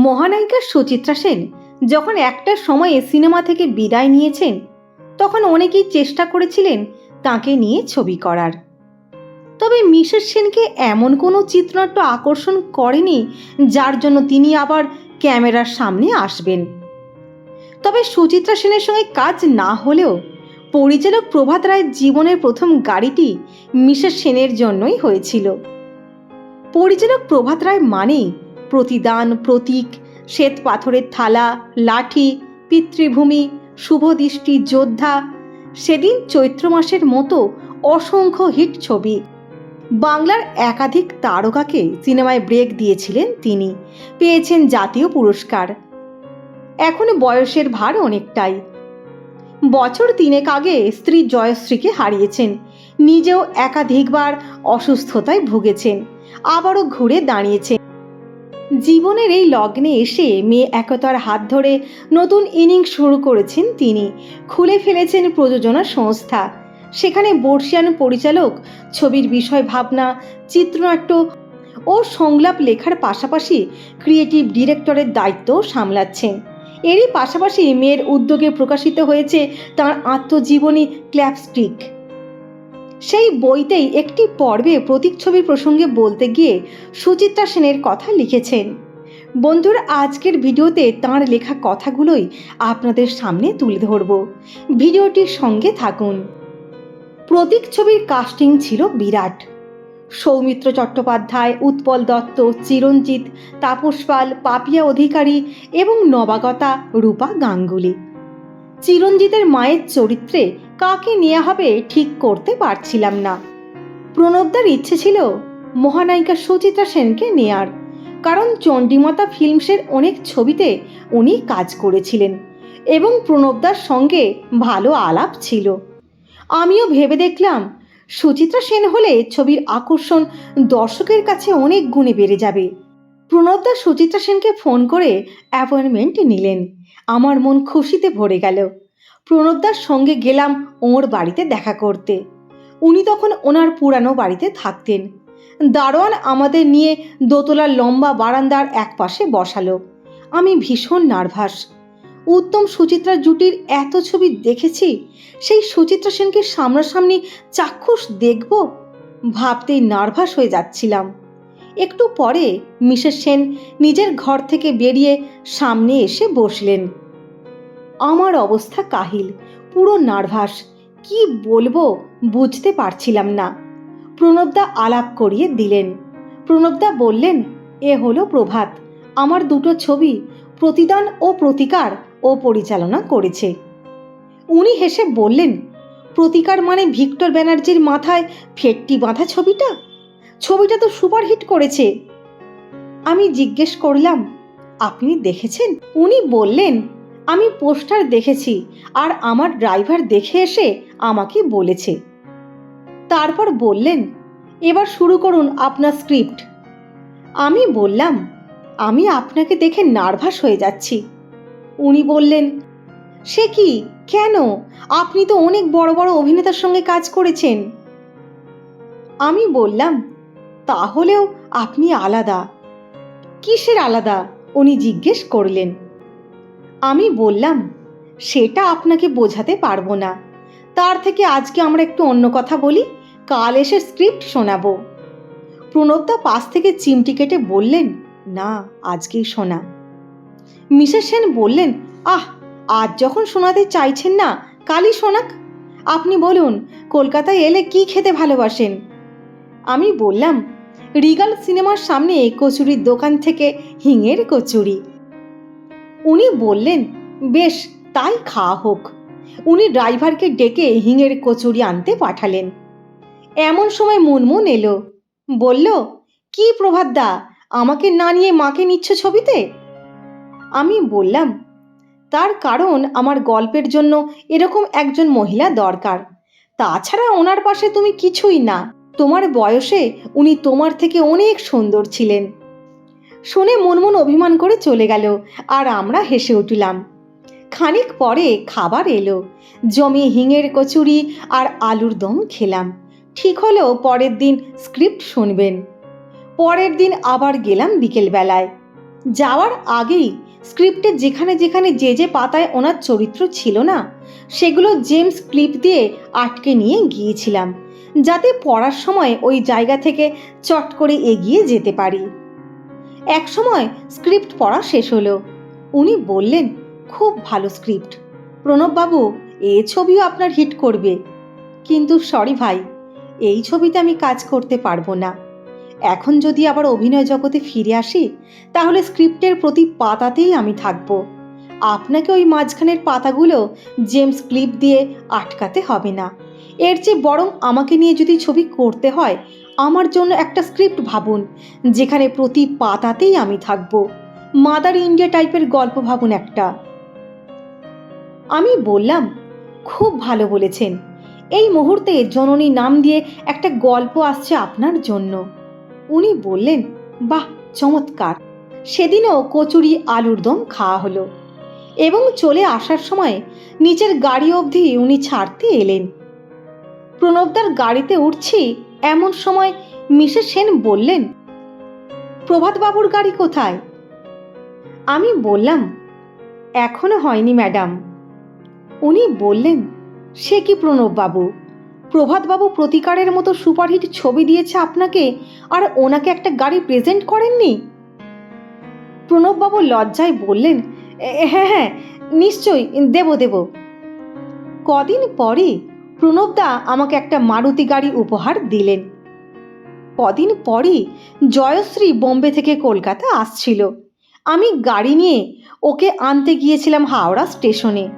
মহানায়িকা সুচিত্রা সেন যখন একটা সময়ে সিনেমা থেকে বিদায় নিয়েছেন, তখন অনেকেই চেষ্টা করেছিলেন তাকে নিয়ে ছবি করার। তবে মিসেস সেনকে এমন কোনো চিত্রনাট্য আকর্ষণ করেনি যার জন্য তিনি আবার ক্যামেরার সামনে আসবেন। তবে সুচিত্রা সেনের সঙ্গে কাজ না হলেও পরিচালক প্রভাত রায়ের জীবনের প্রথম গাড়িটি মিসেস সেনের জন্যই হয়েছিল। পরিচালক প্রভাত রায় মানেই প্রতিদান, প্রতীক, শ্বেত পাথরের থালা, লাঠি, পিতৃভূমি শুভদৃষ্টি যোদ্ধা, সেদিন চৈত্র মাসের মতো অসংখ্য হিট ছবি। বাংলার একাধিক তারকাকে সিনেমায় ব্রেক দিয়েছিলেন তিনি, পেয়েছেন জাতীয় পুরস্কার। এখন বয়সের ভার অনেকটাই। বছর তিনেক আগে স্ত্রী জয়শ্রীকে হারিয়েছেন, নিজেও একাধিকবার অসুস্থতায় ভুগেছেন, আবারও ঘুরে দাঁড়িয়েছেন। জীবনের এই লগ্নে এসে মেয়ে একতার হাত ধরে নতুন ইনিংস শুরু করেছেন তিনি। খুলে ফেলেছেন প্রযোজনা সংস্থা। সেখানে বর্ষিয়ান পরিচালক, ছবির বিষয় ভাবনা, চিত্রনাট্য ও সংলাপ লেখার পাশাপাশি ক্রিয়েটিভ ডিরেক্টরের দায়িত্ব সামলাচ্ছেন। এরই পাশাপাশি মেয়ের উদ্যোগে প্রকাশিত হয়েছে তার আত্মজীবনী ক্ল্যাপস্টিক। সেই বইতেই একটি পর্বে প্রতীক ছবির প্রসঙ্গে বলতে গিয়ে সুচিত্রা সেনের কথা লিখেছেন। বন্ধুরা আজকের ভিডিওতে তাঁর লেখা কথাগুলোই আপনাদের সামনে তুলে ধরব। ভিডিওটির সঙ্গে থাকুন। প্রতীক ছবির কাস্টিং ছিল বিরাট। সৌমিত্র চট্টোপাধ্যায়, উৎপল দত্ত, চিরঞ্জিত, তাপস পাল, পাপিয়া অধিকারী এবং নবাগতা রূপা গাঙ্গুলি। চিরঞ্জিতের মায়ের চরিত্রে কাকে নেওয়া হবে ঠিক করতে পারছিলাম না। প্রণবদার ইচ্ছে ছিল মহানায়িকা সুচিত্রা সেনকে নেয়ার, কারণ চণ্ডীমাতা ফিল্মসের অনেক ছবিতে উনি কাজ করেছিলেন এবং প্রণবদার সঙ্গে ভালো আলাপ ছিল। আমিও ভেবে দেখলাম, সুচিত্রা সেন হলে ছবির আকর্ষণ দর্শকের কাছে অনেক গুণে বেড়ে যাবে। প্রণবদা সুচিত্রা সেনকে ফোন করে অ্যাপয়েন্টমেন্ট নিলেন। আমার মন খুশিতে ভরে গেল। প্রণবদার সঙ্গে গেলাম ওর বাড়িতে দেখা করতে। উনি তখন ওনার পুরানো বাড়িতে থাকতেন। দারোয়ান আমাদের নিয়ে দোতলার লম্বা বারান্দার একপাশে বসালো। আমি ভীষণ নার্ভাস। উত্তম সুচিত্রা জুটির এত ছবি দেখেছি, সেই সুচিত্রা সেনকে সামনাসামনি চাক্ষুষ দেখব ভাবতেই নার্ভাস হয়ে যাচ্ছিলাম। একটু পরে মিসেস সেন নিজের ঘর থেকে বেরিয়ে সামনে এসে বসলেন। আমার অবস্থা কাহিল, পুরো নার্ভাস। কি বলব বুঝতে পারছিলাম না। প্রণবদা আলাপ করিয়ে দিলেন। প্রণবদা বললেন, এ হলো প্রভাত। আমার দুটো ছবি, প্রতিদান ও প্রতিকার ও পরিচালনা করেছে। উনি হেসে বললেন, প্রতিকার মানে ভিক্টর ব্যানার্জির মাথায় ফেটটি বাঁধা ছবিটা? ছবিটা তো সুপারহিট করেছে। আমি জিজ্ঞেস করলাম, আপনি দেখেছেন? উনি বললেন আমি পোস্টার দেখেছি আর আমার ড্রাইভার দেখে এসে আমাকে বলেছে। তারপর বললেন, এবার শুরু করুন আপনার স্ক্রিপ্ট। আমি বললাম, আমি আপনাকে দেখে নার্ভাস হয়ে যাচ্ছি। উনি বললেন, সে কি? কেন? আপনি তো অনেক বড় বড় অভিনেতার সঙ্গে কাজ করেছেন। আমি বললাম, তাহলেও আপনি আলাদা। কিসের আলাদা? উনি জিজ্ঞেস করলেন। আমি বললাম, সেটা আপনাকে বোঝাতে পারব না। তার থেকে আজকে আমরা একটু অন্য কথা বলি, কাল এসে স্ক্রিপ্ট শোনাবো। প্রণবদা পাশ থেকে চিমটি কেটে বললেন, না, আজকেই শোনা। মিসেস সেন বললেন, আহ, আজ যখন শোনাতে চাইছেন না, কালই শোনাক। আপনি বলুন, কলকাতায় এলে কি খেতে ভালোবাসেন? আমি বললাম, রিগাল সিনেমার সামনে কচুরির দোকান থেকে হিঙের কচুরি। উনি বললেন, বেশ, তাই খাওয়া হোক। উনি ড্রাইভারকে ডেকে হিঙের কচুরি আনতে পাঠালেন। এমন সময় মুনমুন এলো। বলল, কি প্রভাতদা আমাকে না নিয়ে মাকে নিচ্ছ ছবিতে? আমি বললাম, তার কারণ আমার গল্পের জন্য এরকম একজন মহিলা দরকার। তাছাড়া ওনার পাশে তুমি কিছুই না। তোমার বয়সে উনি তোমার থেকে অনেক সুন্দর ছিলেন। শুনে মনমন অভিমান করে চলে গেল, আর আমরা হেসে উঠলাম। খানিক পরে খাবার এলো। জমি, হিঙের কচুরি আর আলুর দম খেলাম। ঠিক হলো পরের দিন স্ক্রিপ্ট শুনবেন। পরের দিন আবার গেলাম বিকেলবেলায়। যাওয়ার আগেই স্ক্রিপ্টে যেখানে যেখানে যে যে পাতায় ওনার চরিত্র ছিল না, সেগুলো জেমস ক্লিপ দিয়ে আটকে নিয়ে গিয়েছিলাম, যাতে পড়ার সময় ওই জায়গা থেকে চট করে এগিয়ে যেতে পারি। এক সময় স্ক্রিপ্ট পড়া শেষ হলো। উনি বললেন, খুব ভালো স্ক্রিপ্ট। প্রণববাবু, এ ছবিও আপনার হিট করবে। কিন্তু সরি ভাই, এই ছবিতে আমি কাজ করতে পারব না। এখন যদি আবার অভিনয় জগতে ফিরে আসি, তাহলে স্ক্রিপ্টের প্রতি পাতাতেই আমি থাকব। আপনাকে ওই মাঝখানের পাতাগুলো জেমস ক্লিপ দিয়ে আটকাতে হবে না। এর চেয়ে বরং আমাকে নিয়ে যদি ছবি করতে হয় আমার জন্য একটা স্ক্রিপ্ট ভাবুন, যেখানে প্রতি পাতাতেই আমি থাকব। মাদার ইন্ডিয়া টাইপের গল্প ভাবুন একটা। আমি বললাম, খুব ভালো বলেছেন। এই মুহূর্তে জননী নাম দিয়ে একটা গল্প আসছে আপনার জন্য। উনি বললেন, বাহ, চমৎকার। সেদিনও কচুরি আলুর দম খাওয়া হলো এবং চলে আসার সময় নিচের গাড়ি অবধি উনি ছাড়তে এলেন। প্রণবদার গাড়িতে উঠছি এমন সময় মিসেস সেন বললেন প্রভাতবাবুর গাড়ি কোথায়? আমি বললাম এখনও হয়নি ম্যাডাম। উনি বললেন সে কি প্রণববাবু? প্রভাতবাবু প্রতিকারের মতো সুপারহিট ছবি দিয়েছে আপনাকে আর ওনাকে একটা গাড়ি প্রেজেন্ট করেননি? প্রণববাবু লজ্জায় বললেন "এ, হ্যাঁ হ্যাঁ নিশ্চয়ই দেব দেব। কদিন পরে প্রণবদা আমাকে একটা মারুতি গাড়ি উপহার দিলেন। কদিন পরে জয়শ্রী বোম্বে থেকে কলকাতা আসছিল। আমি গাড়ি নিয়ে ওকে আনতে গিয়েছিলাম হাওড়া স্টেশনে।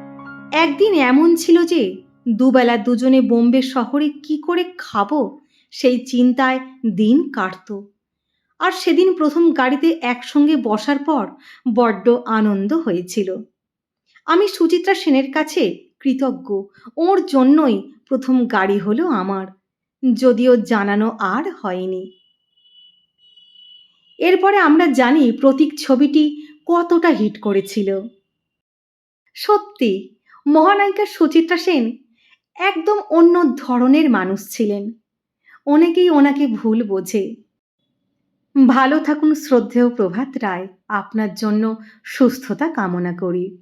একদিন এমন ছিল যে, দুবেলা দুজনে বোম্বে শহরে কি করে খাব, সেই চিন্তায় দিন কাটতো। আর সেদিন প্রথম গাড়িতে একসঙ্গে বসার পর বড্ড আনন্দ হয়েছিল। আমি সুচিত্রা সেনের কাছে কৃতজ্ঞ। ওর জন্যই প্রথম গাড়ি হলো আমার। যদিও জানানো আর হয়নি। এরপরে আমরা জানি প্রতীক ছবিটি কতটা হিট করেছিল। সত্যি, মহানায়িকা সুচিত্রা সেন একদম অন্য ধরনের মানুষ ছিলেন। অনেকেই ওনাকে ভুল বোঝে। ভালো থাকুন শ্রদ্ধেয় প্রভাত রায়। আপনার জন্য সুস্থতা কামনা করি।